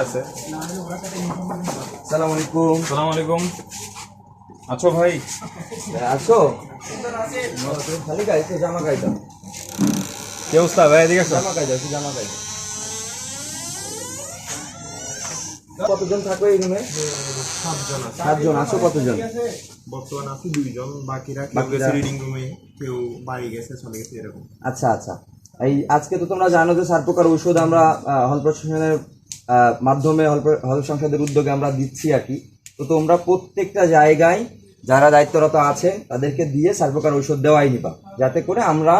আছে? সালাম আলাইকুম। সালাম আলাইকুম। আছো ভাই? আছো? খালি গাই তো জামা কি অবস্থা ভাই এদিকে জামা জামা কতজন থাকো এই রুমে সাতজন আছে। সাতজন আছো কতজন? বর্তমান আছে দুইজন বাকিরা কেউ বাকিরা- গেছে রিডিং রুমে কেউ বাড়ি গেছে চলে গেছে এরকম। আচ্ছা আচ্ছা। এই আজকে তো তোমরা জানো যে চার প্রকার ঔষধ আমরা হল প্রশাসনের মাধ্যমে হল সংসদের উদ্যোগে আমরা দিচ্ছি আর কি। তো তোমরা প্রত্যেকটা জায়গায় যারা দায়িত্বরত আছে, তাদেরকে দিয়ে চার প্রকার ঔষধ দেওয়াই নিবা। যাতে করে আমরা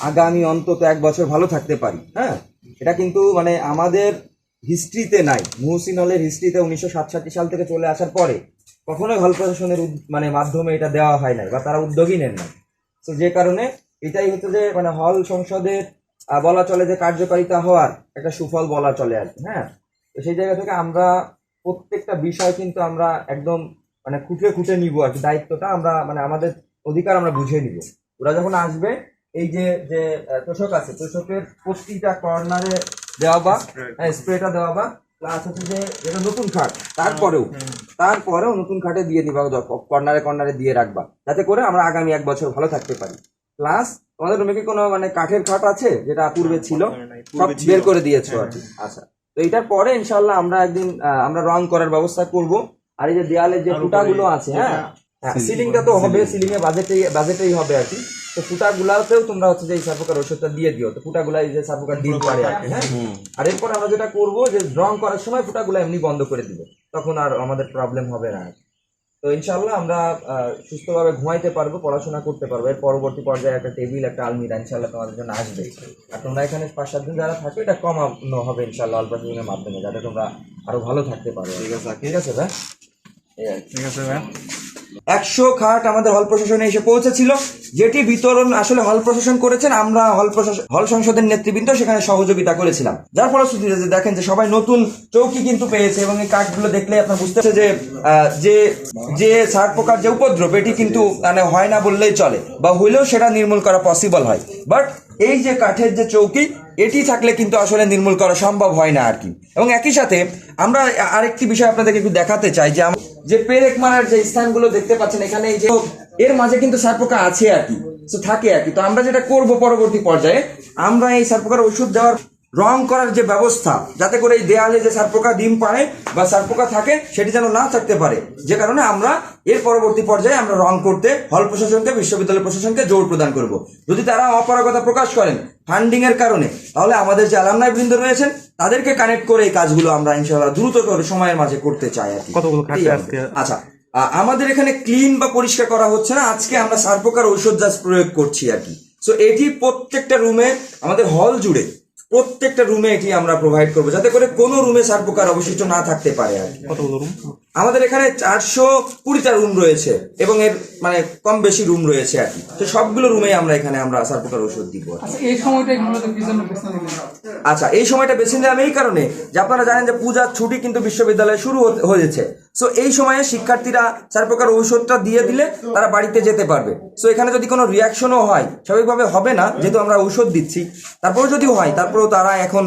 আগামী অন্তত এক বছর ভালো থাকতে পারি হ্যাঁ? এটা কিন্তু মানে আমাদের হিস্ট্রিতে নাই। মুহসিন হলের হিস্ট্রিতে উনিশশো সাতষট্টি সাল থেকে চলে আসার পরে কখনোই হল প্রশাসনের মানে মাধ্যমে এটা দেওয়া হয় নাই বা তারা উদ্যোগই নেন না তো যে কারণে এটাই হচ্ছে যে মানে হল সংসদের বলা চলে যে কার্যকারিতা হওয়ার একটা সুফল বলা চলে আর কি হ্যাঁ? তো সেই জায়গা থেকে আমরা প্রত্যেকটা বিষয় কিন্তু আমরা একদম মানে খুঁটে খুঁটে নিব আর কি দায়িত্বটা আমরা মানে আমাদের অধিকার আমরা বুঝে নিব। ওরা যখন আসবে এই যে যে তোষক আছে তোষকের প্রতিটা কর্নারে দেওয়া বা স্প্রেটা দেওয়া বা প্লাস হচ্ছে যে যেটা নতুন খাট তারপরেও তারপরেও নতুন খাটে দিয়ে দিবা কর্নারে কর্নারে দিয়ে রাখবা যাতে করে আমরা আগামী এক বছর ভালো থাকতে পারি। প্লাস তোমাদের রুমে কি কোনো মানে কাঠের খাট আছে যেটা পূর্বে ছিল? সব বের করে দিয়েছ আর কি আচ্ছা। তো এটার পরে ইনশাল্লাহ আমরা একদিন আমরা রং করার ব্যবস্থা করব। আর এই যে দেয়ালের যে ফুটাগুলো আছে হ্যাঁ? হ্যাঁ সিলিংটা তো হবে সিলিং এ বাজেটেই বাজেটেই হবে আর কি। তো ফুটাগুলাতেও তোমরা হচ্ছে যে এই সার্ফোকার ওষুধটা দিয়ে দিও। তো ফুটাগুলা এই যে সাপোকার ডিল পারে আর কি হ্যাঁ? আর এরপর আমরা যেটা করব যে রং করার সময় ফুটাগুলো এমনি বন্ধ করে দিব। তখন আর আমাদের প্রবলেম হবে না আর কি। তো ইনশাল্লাহ আমরা সুস্থভাবে ঘুমাইতে পারব পড়াশোনা করতে পারব। এর পরবর্তী পর্যায়ে একটা টেবিল একটা আলমিরা ইনশাল্লাহ তোমাদের জন্য আসবে। আর তোমরা এখানে পাঁচ সাত দিন যারা থাকবে এটা কমানো হবে ইনশাল্লাহ অল্প দিনের মাধ্যমে যাতে তোমরা আরও ভালো থাকতে পারো। ঠিক আছে ঠিক আছে ভাই। ঠিক আছে ভাই। একশো খাট আমাদের হল প্রশাসনে এসে পৌঁছেছিল, যেটি বিতরণ আসলে হল প্রশাসন করেছেন, আমরা হল প্রশাসন হল সংসদের নেতৃবৃন্দ সেখানে সহযোগিতা করেছিলাম। যার ফলশ্রুতিতে যে দেখেন যে সবাই নতুন চৌকি কিন্তু পেয়েছে এবং এই কাঠগুলো দেখলে আপনার বুঝতে পারছে যে যে যে সার পোকার যে উপদ্রব, এটি কিন্তু মানে হয় না বললেই চলে, বা হইলেও সেটা নির্মূল করা পসিবল হয়। বাট এই যে কাঠের যে চৌকি এটি থাকলে কিন্তু আসলে নির্মূল করা সম্ভব হয় না আর কি। এবং একই সাথে আমরা আরেকটি বিষয় আপনাদেরকে একটু দেখাতে চাই যে যে পেরেক মারার যে স্থানগুলো দেখতে পাচ্ছেন, এখানে যে এর মাঝে কিন্তু সারপোকা আছে আর কি থাকে আর কি। তো আমরা যেটা করব পরবর্তী পর্যায়ে, আমরা এই সারপোকার ওষুধ দেওয়ার রং করার যে ব্যবস্থা যাতে করে এই দেয়ালে যে সারপোকা ডিম পাড়ে বা সারপোকা থাকে সেটি যেন না থাকতে পারে। যে কারণে আমরা এর পরবর্তী পর্যায়ে আমরা রং করতে হল প্রশাসনকে বিশ্ববিদ্যালয় প্রশাসনকে জোর প্রদান করব। যদি তারা অপারগতা প্রকাশ করেন ফান্ডিং এর কারণে তাহলে আমাদের যে অ্যালামনাই বৃন্দ রয়েছেন তাদেরকে কানেক্ট করে এই কাজগুলো আমরা ইনশাল্লাহ দ্রুততর সময়ের মাঝে করতে চাই আর কি? আচ্ছা আমাদের এখানে ক্লিন বা পরিষ্কার করা হচ্ছে না আজকে আমরা সার্পোকার ঔষধ প্রয়োগ করছি আর কি। সো এটি প্রত্যেকটা রুমে আমাদের হল জুড়ে প্রত্যেকটা রুমে এটি আমরা প্রোভাইড করব। যাতে করে কোনো রুমে সার্বকার অবশিষ্ট না থাকতে পারে আর কতগুলো রুম আমাদের এখানে চারশো কুড়িটা রুম রয়েছে এবং এর মানে কম বেশি রুম রয়েছে আর কি। তো সবগুলো রুমে আমরা এখানে আমরা সার্পোকার ওষুধ দিব আচ্ছা এই আচ্ছা এই সময়টা বেছে নিলাম এই কারণে যে আপনারা জানেন যে পূজার ছুটি কিন্তু বিশ্ববিদ্যালয়ে শুরু হয়েছে। সো এই সময়ে শিক্ষার্থীরা চার প্রকার ঔষধটা দিয়ে দিলে তারা বাড়িতে যেতে পারবে। সো এখানে যদি কোনো রিয়াকশনও হয় স্বাভাবিকভাবে হবে না যেহেতু আমরা ঔষধ দিচ্ছি। তারপরেও যদি হয় তারপরেও তারা এখন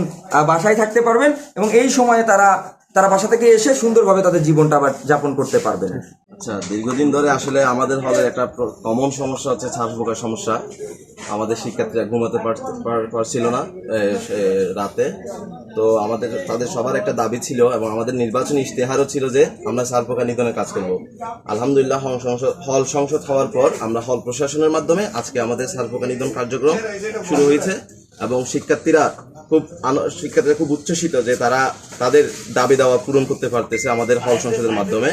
বাসায় থাকতে পারবেন এবং এই সময়ে তারা তারা বাসা থেকে এসে সুন্দরভাবে তাদের জীবনটা আবার যাপন করতে পারবেন আচ্ছা দীর্ঘদিন ধরে আসলে আমাদের হলের একটা কমন সমস্যা হচ্ছে শ্বাস পোকার সমস্যা। আমাদের শিক্ষার্থীরা ঘুমাতে পার- পার- পারছিল না রাতে। তো আমাদের, তাদের সবার একটা দাবি ছিল এবং আমাদের নির্বাচনী ইশতেহারও ছিল যে আমরা সার পোকা নিধনের কাজ করব। আলহামদুলিল্লাহ, হল সংসদ- হল সংসদ হওয়ার পর আমরা হল প্রশাসনের মাধ্যমে আজকে আমাদের সার পোকা নিধন কার্যক্রম শুরু হয়েছে এবং শিক্ষার্থীরা খুব শিক্ষার্থীরা খুব উচ্ছ্বসিত যে তারা তাদের দাবি দাওয়া পূরণ করতে পারতেছে আমাদের হল সংসদের মাধ্যমে।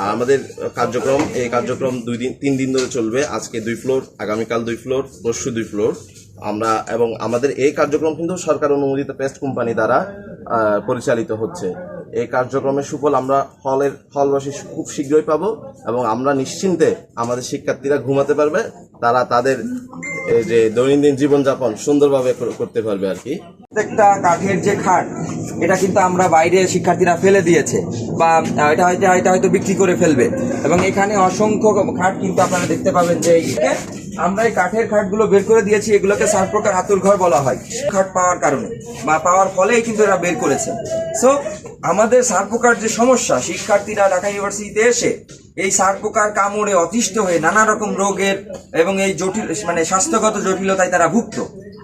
আর আমাদের কার্যক্রম, এই কার্যক্রম দুই দিন, তিন দিন ধরে চলবে। আজকে দুই ফ্লোর, আগামীকাল দুই ফ্লোর, পরশু দুই ফ্লোর। আমরা, এবং আমাদের এই কার্যক্রম কিন্তু সরকার অনুমোদিত পেস্ট কোম্পানি দ্বারা পরিচালিত হচ্ছে। এই কার্যক্রমের সুফল আমরা হলের, হলবাসী খুব শীঘ্রই পাবো এবং আমরা নিশ্চিন্তে আমাদের শিক্ষার্থীরা ঘুমাতে পারবে। তারা তাদের যে দৈনন্দিন জীবনযাপন সুন্দরভাবে কর- করতে পারবে আর কি। প্রত্যেকটা কাঠের যে খাট, এটা কিন্তু আমরা বাইরে শিক্ষার্থীরা ফেলে দিয়েছে বা এটা হয়তো এটা হয়তো বিক্রি করে ফেলবে। এবং এখানে অসংখ্য খাট কিন্তু আপনারা দেখতে পাবেন যে আমরা এই কাঠের খাটগুলো বের করে দিয়েছি, এগুলোকে সার প্রকার হাতুর ঘর বলা হয়। খাট পাওয়ার কারণে বা পাওয়ার ফলেই কিন্তু এরা বের করেছে। সো আমাদের সার প্রকার যে সমস্যা, শিক্ষার্থীরা ঢাকা ইউনিভার্সিটিতে এসে এই সার প্রকার কামড়ে অতিষ্ঠ হয়ে নানা রকম রোগের এবং এই জটিল মানে স্বাস্থ্যগত জটিলতায় তারা ভুক্ত।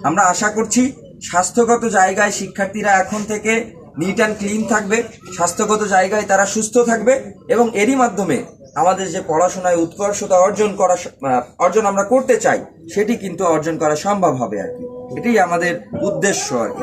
আমরা আশা করছি স্বাস্থ্যগত জায়গায় শিক্ষার্থীরা এখন থেকে নিট অ্যান্ড ক্লিন থাকবে, স্বাস্থ্যগত জায়গায় তারা সুস্থ থাকবে এবং এরই মাধ্যমে আমাদের যে পড়াশোনায় উৎকর্ষতা অর্জন করা অর্জন আমরা করতে চাই, সেটি কিন্তু অর্জন করা সম্ভব হবে আর কি। এটাই আমাদের উদ্দেশ্য আর কি।